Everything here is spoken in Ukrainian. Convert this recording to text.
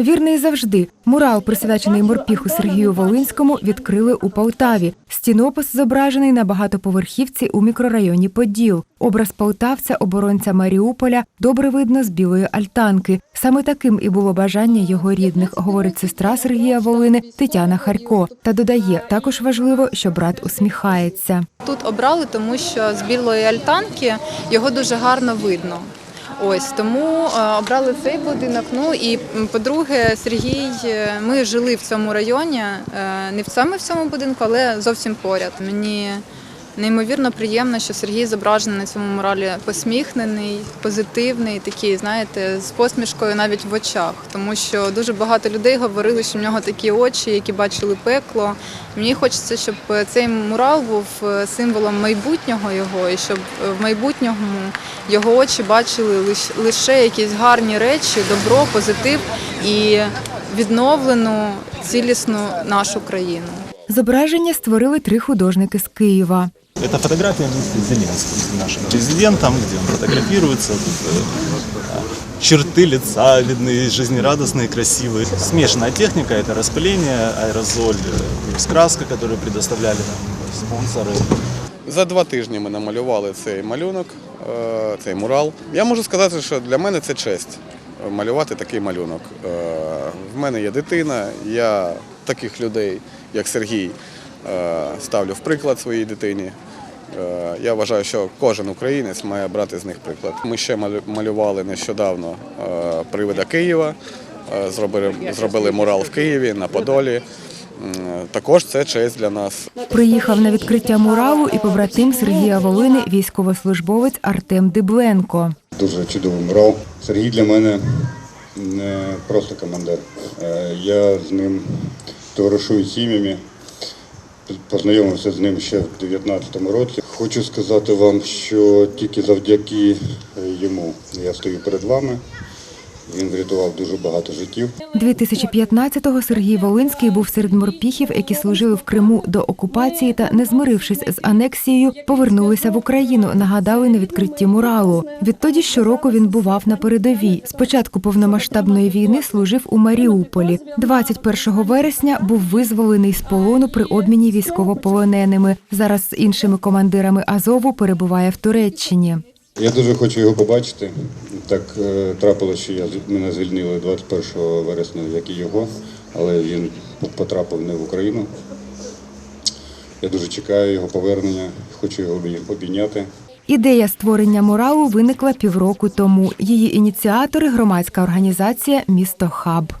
Вірний завжди. Мурал, присвячений морпіху Сергію Волинському, відкрили у Полтаві. Стінопис зображений на багатоповерхівці у мікрорайоні Поділ. Образ полтавця, оборонця Маріуполя, добре видно з білої альтанки. Саме таким і було бажання його рідних, говорить сестра Сергія Волини Тетяна Харько. Та додає, також важливо, що брат усміхається. Тут обрали, тому що з білої альтанки його дуже гарно видно. Ось тому е, обрали цей будинок. Ну і по-друге, Сергій, е, ми жили в цьому районі, е, не саме в цьому будинку, але зовсім поряд. Мені неймовірно приємно, що Сергій зображений на цьому муралі посміхнений, позитивний, такий, знаєте, з посмішкою навіть в очах. Тому що дуже багато людей говорили, що в нього такі очі, які бачили пекло. Мені хочеться, щоб цей мурал був е, символом майбутнього його, і щоб е, в майбутньому його очі бачили лиш- лише якісь гарні речі, добро, позитив і відновлену цілісну нашу країну. Зображення створили три художники з Києва. Это фотография вместе с Зеленским, нашим президентом, где он фотографируется. Тут, э, черты лица видны, жизнерадостные, красивые. Смешанная техника – это распыление, аэрозоль, э, плюс краска, которую предоставляли нам спонсоры. За два тижні ми намалювали цей малюнок, е, цей мурал. Я можу сказати, що для мене це честь е, малювати такий малюнок. Е, В мене є дитина, я таких людей, як Сергій, е, ставлю в приклад своїй дитині. Е, Я вважаю, що кожен українець має брати з них приклад. Ми ще малювали нещодавно е, привида Києва, е, зробили, зробили мурал в Києві на Подолі. Також це честь для нас. Приїхав на відкриття муралу і побратим Сергія Волини, військовослужбовець Артем Дибленко. Дуже чудовий мурал. Сергій для мене не просто командир. Е, Я з ним товаришую сім'ями. Познайомився з ним ще в 2019 році. Хочу сказати вам, що тільки завдяки йому я стою перед вами. Він врятував дуже багато життів. 2015-го Сергій Волинський був серед морпіхів, які служили в Криму до окупації та, не змирившись з анексією, повернулися в Україну. Нагадали на відкритті муралу. Відтоді щороку він бував на передовій. Спочатку повномасштабної війни служив у Маріуполі. 21 вересня був визволений з полону при обміні військовополоненими. Зараз з іншими командирами Азову перебуває в Туреччині. Я дуже хочу його побачити. Так е, трапилося, що я мене звільнили 21 вересня, як і його, але він потрапив не в Україну. Я дуже чекаю його повернення, хочу його обійняти. Ідея створення муралу виникла півроку тому. Її ініціатори громадська організація Місто Хаб.